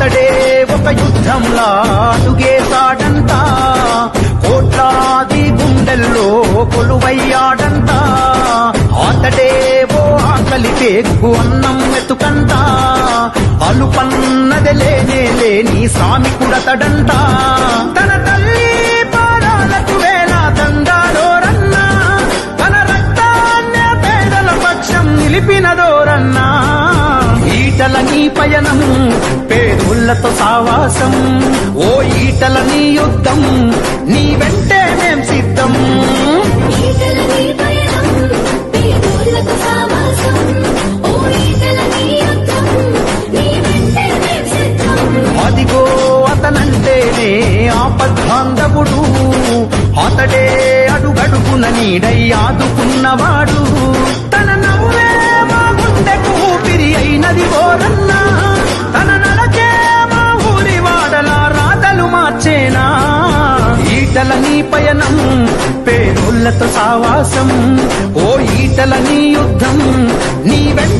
అతడే ఒక యుద్ధంలా అడుగేశాడంట కోట్లాది గుండెల్లో కొలువయ్యాడంట. అతడే ఓ ఆకలి పేగు అన్నం మెతుకంట అలుపన్నది లేనే లేని సామి కుడతడంట తన తల్లి పాదాలకు వేళ వేల దండాలోరన్నా తన రక్తాన్నే పేదల పక్షం నిలిపినదోరన్నా ఈటల నీ పయనం పేదోళ్ళతో సావాసం ఓ ఈటల నీ యుద్ధం నీ వెంటే మేం సిద్ధం సావాసం. ఓ ఈటల నీ యుద్ధం నీ వెంటే మేం సిద్ధం. అదిగో అతనంటేనే ఆపద్బాంధవుడు. అతడే అడుగడుగున నీడై ఆదుకున్నవాడు. ఈటల నీ పయనం పేరులతో సావాసం. ఓ ఈటల నీ యుద్ధం నీ వెంట